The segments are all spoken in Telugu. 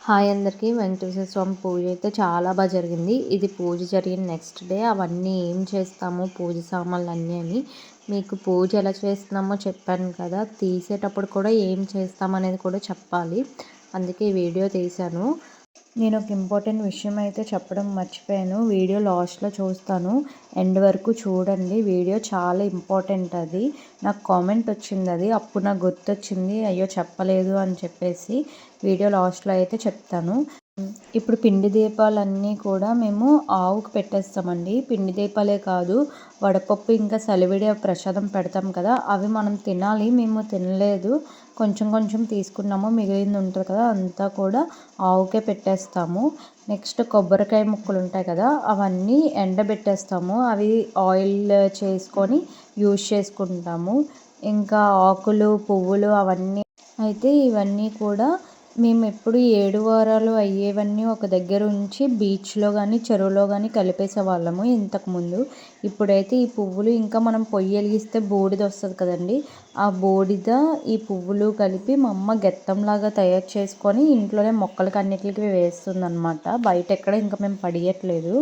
హాయ్ అందరికీ వెంకటేశ్వర స్వామి పూజ అయితే చాలా బాగా జరిగింది. ఇది పూజ జరిగిన నెక్స్ట్ డే అవన్నీ ఏం చేస్తాము పూజ సామాన్లు అన్నీ అని మీకు పూజ ఎలా చేస్తున్నామో చెప్పాను కదా. తీసేటప్పుడు కూడా ఏం చేస్తామనేది కూడా చెప్పాలి. అందుకే వీడియో తీశాను. నేను ఒక ఇంపార్టెంట్ విషయం అయితే చెప్పడం మర్చిపోయాను. వీడియో లాస్ట్లో చూస్తాను. ఎండ్ వరకు చూడండి. వీడియో చాలా ఇంపార్టెంట్ అది. నాకు కామెంట్ వచ్చింది అది. అప్పుడు నాకు గుర్తొచ్చింది. అయ్యో చెప్పలేదు అని చెప్పేసి వీడియో లాస్ట్లో అయితే చెప్తాను. ఇప్పుడు పిండి దీపాలన్నీ కూడా మేము ఆవుకు పెట్టేస్తామండి. పిండి దీపాలే కాదు వడపప్పు ఇంకా సలివిడి ప్రసాదం పెడతాం కదా అవి మనం తినాలి మేము తినలేదు కొంచెం కొంచెం తీసుకున్నాము మిగిలింది ఉంటుంది కదా అంతా కూడా ఆవుకే పెట్టేస్తాము. నెక్స్ట్ కొబ్బరికాయ ముక్కలు ఉంటాయి కదా అవన్నీ ఎండబెట్టేస్తాము. అవి ఆయిల్ చేసుకొని యూజ్ చేసుకుంటాము. ఇంకా ఆకులు పువ్వులు అవన్నీ అయితే ఇవన్నీ కూడా మేము ఎప్పుడు ఏడు వారాలు అయ్యేవన్నీ ఒక దగ్గర ఉంచి బీచ్లో కానీ చెరువులో కానీ కలిపేసే వాళ్ళము ఇంతకుముందు. ఇప్పుడైతే ఈ పువ్వులు ఇంకా మనం పొయ్యి వెలిగిస్తే బూడిద వస్తుంది కదండి. ఆ బూడిద ఈ పువ్వులు కలిపి మా అమ్మ గెత్తంలాగా తయారు చేసుకొని ఇంట్లోనే మొక్కలకి అన్నిటికి వేస్తుంది అనమాట బయట ఎక్కడ ఇంకా మేము పడియట్లేదు.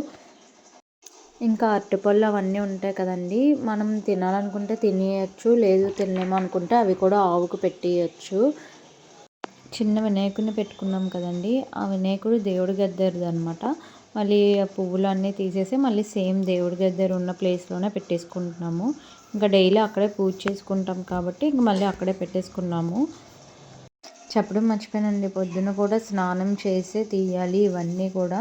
ఇంకా అరటిపళ్ళు అవన్నీ ఉంటాయి కదండి. మనం తినాలనుకుంటే తినేయచ్చు లేదు తినలేము అనుకుంటే అవి కూడా ఆవుకు పెట్టేయచ్చు. చిన్న వినాయకుడిని పెట్టుకున్నాం కదండి. ఆ వినాయకుడు దేవుడి గద్దరిది అనమాట మళ్ళీ ఆ పువ్వులు అన్నీ తీసేసి మళ్ళీ సేమ్ దేవుడి గద్దరు ఉన్న ప్లేస్లోనే పెట్టేసుకుంటున్నాము. ఇంకా డైలీ అక్కడే పూజ చేసుకుంటాం కాబట్టి ఇంక మళ్ళీ అక్కడే పెట్టేసుకున్నాము. చెప్పడం మర్చిపోయానండి. పొద్దున కూడా స్నానం చేసే తీయాలి ఇవన్నీ కూడా.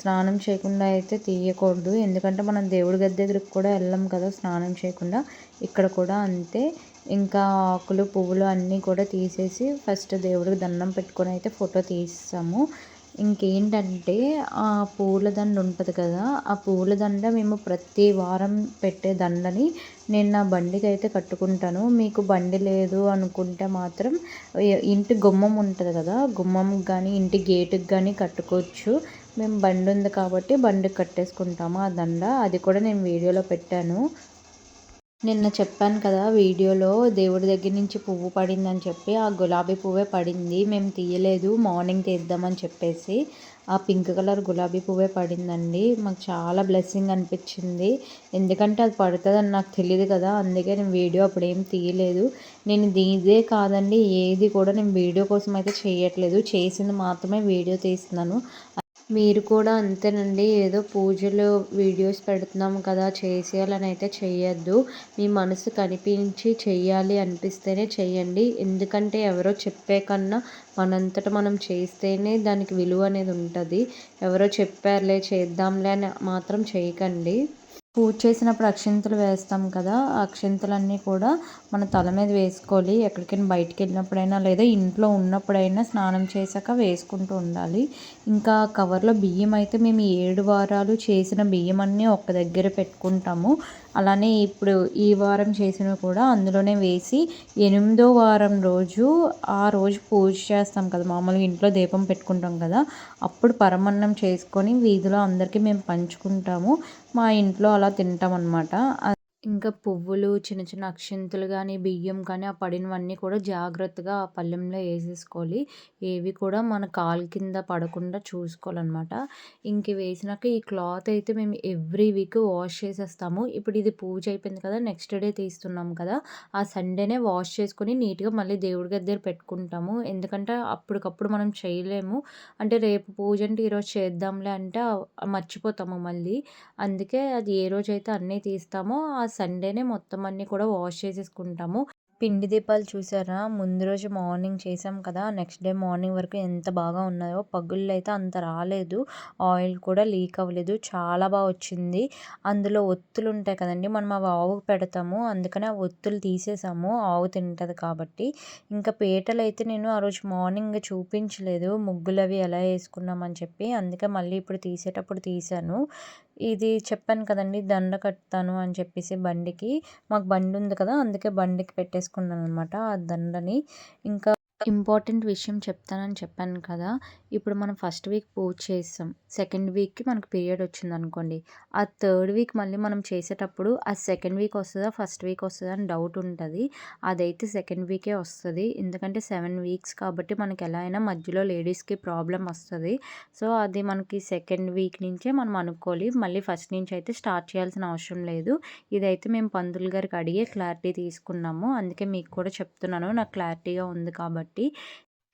స్నానం చేయకుండా అయితే తీయకూడదు. ఎందుకంటే మనం దేవుడి గది దగ్గరికి కూడా వెళ్ళాం కదా స్నానం చేయకుండా. ఇక్కడ కూడా అంతే. ఇంకా ఆకులు పువ్వులు అన్నీ కూడా తీసేసి ఫస్ట్ దేవుడికి దండం పెట్టుకొని అయితే ఫోటో తీస్తాము. ఇంకేంటంటే ఆ పూల దండ ఉంటుంది కదా ఆ పూల దండ మేము ప్రతి వారం పెట్టే దండని నేను నా బండికి అయితే కట్టుకుంటాను. మీకు బండి లేదు అనుకుంటే మాత్రం ఇంటి గుమ్మం ఉంటుంది కదా గుమ్మం కానీ ఇంటి గేటుకి కానీ కట్టుకోవచ్చు. మేము బండి ఉంది కాబట్టి బండికి కట్టేసుకుంటాము ఆ దండ. అది కూడా నేను వీడియోలో పెట్టాను. నిన్న చెప్పాను కదా వీడియోలో దేవుడి దగ్గర నుంచి పువ్వు పడిందని చెప్పి ఆ గులాబీ పువ్వే పడింది మేము తీయలేదు మార్నింగ్ తీద్దామని చెప్పేసి ఆ పింక్ కలర్ గులాబీ పువ్వే పడిందండి. మాకు చాలా బ్లెస్సింగ్ అనిపించింది. ఎందుకంటే అది పడుతుందని నాకు తెలియదు కదా అందుకే నేను వీడియో అప్పుడు ఏం తీయలేదు. నేను ఇదే కాదండి ఏది కూడా నేను వీడియో కోసం అయితే చేయట్లేదు. చేసింది మాత్రమే వీడియో తీస్తున్నాను. మీరు కూడా అంతేనండి. ఏదో పూజలు వీడియోస్ పెడుతున్నాం కదా చేసేయాలని అయితే చేయొద్దు మీ మనసు కనిపించి చెయ్యాలి అనిపిస్తేనే చెయ్యండి. ఎందుకంటే ఎవరో చెప్పే కన్నా మనంతట మనం చేస్తేనే దానికి విలువ అనేది ఉంటుంది. ఎవరో చెప్పారులే చేద్దాంలే అని మాత్రం చేయకండి పూజ చేసినప్పుడు అక్షింతలు వేస్తాం కదా అక్షింతలన్నీ కూడా మన తల మీద వేసుకోవాలి. ఎక్కడికైనా బయటికి వెళ్ళినప్పుడైనా లేదా ఇంట్లో ఉన్నప్పుడైనా స్నానం చేశాక వేసుకుంటూ ఉండాలి. ఇంకా కవర్లో బియ్యం అయితే మేము ఏడు వారాలు చేసిన బియ్యం అన్నీ ఒక దగ్గర పెట్టుకుంటాము. అలానే ఇప్పుడు ఈ వారం చేసినవి కూడా అందులోనే వేసి ఎనిమిదో వారం రోజు ఆ రోజు పూజ చేస్తాం కదా. మామూలుగా ఇంట్లో దీపం పెట్టుకుంటాం కదా. అప్పుడు పరమన్నం చేసుకొని వీధిలో అందరికీ మేము పంచుకుంటాము. మా ఇంట్లో అలా తింటాం అనమాట ఇంకా పువ్వులు చిన్న చిన్న అక్షింతలు కానీ బియ్యం కానీ ఆ పడినవన్నీ కూడా జాగ్రత్తగా ఆ పళ్ళెంలో వేసేసుకోవాలి ఏవి కూడా మన కాలు కింద పడకుండా చూసుకోవాలన్నమాట. ఇంక వేసినాక ఈ క్లాత్ అయితే మేము ఎవ్రీ వీక్ వాష్ చేసేస్తాము. ఇప్పుడు ఇది పూజ అయిపోయింది కదా నెక్స్ట్ డే తీస్తున్నాం కదా ఆ సండేనే వాష్ చేసుకొని నీట్గా మళ్ళీ దేవుడి దగ్గర పెట్టుకుంటాము. ఎందుకంటే అప్పటికప్పుడు మనం చేయలేము. అంటే రేపు పూజ అంటే ఈరోజు చేద్దాంలే అంటే మర్చిపోతాము మళ్ళీ. అందుకే అది ఏ రోజైతే అన్నీ తీస్తామో ఆ సండేనే మొత్తం అన్నీ కూడా వాష్ చేసేసుకుంటాము. పిండి దీపాలు చూసారా? ముందు రోజు మార్నింగ్ చేసాం కదా నెక్స్ట్ డే మార్నింగ్ వరకు ఎంత బాగా ఉన్నాయో. పగుళ్ళు అయితే అంత రాలేదు. ఆయిల్ కూడా లీక్ అవ్వలేదు. చాలా బాగా వచ్చింది. అందులో ఒత్తులు ఉంటాయి కదండి మనం అవి ఆవుకు పెడతాము. అందుకని ఆ ఒత్తులు తీసేసాము. ఆవు తింటుంది కాబట్టి. ఇంకా పీటలు అయితే నేను ఆ రోజు మార్నింగ్ చూపించలేదు. ముగ్గులు అవి ఎలా వేసుకున్నామని చెప్పి. అందుకే మళ్ళీ ఇప్పుడు తీసేటప్పుడు తీసాను. ఇది చెప్పాను కదండి దండ కడతాను అని చెప్పేసి బండికి. మాకు బండి ఉంది కదా అందుకే బండికి పెట్టేసుకున్నాను అనమాట ఆ దండని. ఇంకా ఇంపార్టెంట్ విషయం చెప్తానని చెప్పాను కదా ఇప్పుడు మనం ఫస్ట్ వీక్ పూజ చేస్తాం. సెకండ్ వీక్కి మనకు పీరియడ్ వచ్చింది అనుకోండి ఆ థర్డ్ వీక్ మళ్ళీ మనం చేసేటప్పుడు ఆ సెకండ్ వీక్ వస్తుందా ఫస్ట్ వీక్ వస్తుందా అని డౌట్ ఉంటుంది. అదైతే సెకండ్ వీకే వస్తుంది. ఎందుకంటే సెవెన్ వీక్స్ కాబట్టి మనకి ఎలా అయినా మధ్యలో లేడీస్కి ప్రాబ్లం వస్తుంది. సో అది మనకి సెకండ్ వీక్ నుంచే మనం అనుకోవాలి. మళ్ళీ ఫస్ట్ నుంచి అయితే స్టార్ట్ చేయాల్సిన అవసరం లేదు. ఇదైతే మేము పందులు గారికి అడిగే క్లారిటీ తీసుకున్నాము. అందుకే మీకు కూడా చెప్తున్నాను. నాకు క్లారిటీగా ఉంది కాబట్టి.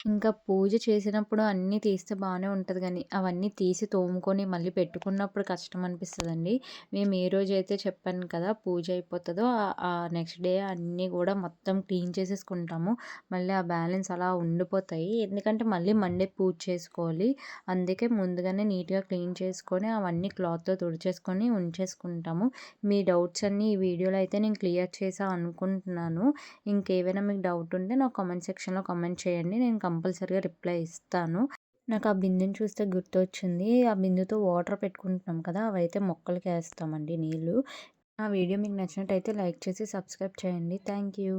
ఇంకా పూజ చేసినప్పుడు అన్నీ తీస్తే బాగానే ఉంటుంది కానీ అవన్నీ తీసి తోముకొని మళ్ళీ పెట్టుకున్నప్పుడు కష్టం అనిపిస్తుందండి. మేము ఏ రోజైతే చెప్పాను కదా పూజ అయిపోతుందో ఆ నెక్స్ట్ డే అన్నీ కూడా మొత్తం క్లీన్ చేసేసుకుంటాము. మళ్ళీ ఆ బ్యాలెన్స్ అలా ఉండిపోతాయి. ఎందుకంటే మళ్ళీ మండే పూజ చేసుకోవాలి. అందుకే ముందుగానే నీట్గా క్లీన్ చేసుకొని అవన్నీ క్లాత్తో తుడిచేసుకొని ఉంచేసుకుంటాము. మీ డౌట్స్ అన్నీ ఈ వీడియోలో అయితే నేను క్లియర్ చేసా అనుకుంటున్నాను. ఇంకేమైనా మీకు డౌట్ ఉంటే నాకు కామెంట్ సెక్షన్లో కామెంట్ చేయండి. నేను కంపల్సరిగా రిప్లై ఇస్తాను. నాకు ఆ బిందెని చూస్తే గుర్తొచ్చింది. ఆ బిందెతో వాటర్ పెట్టుకుంటున్నాం కదా అవైతే మొక్కలకి వేస్తామండి నీళ్ళు. ఆ వీడియో మీకు నచ్చినట్టయితే లైక్ చేసి సబ్స్క్రైబ్ చేయండి. Thank you.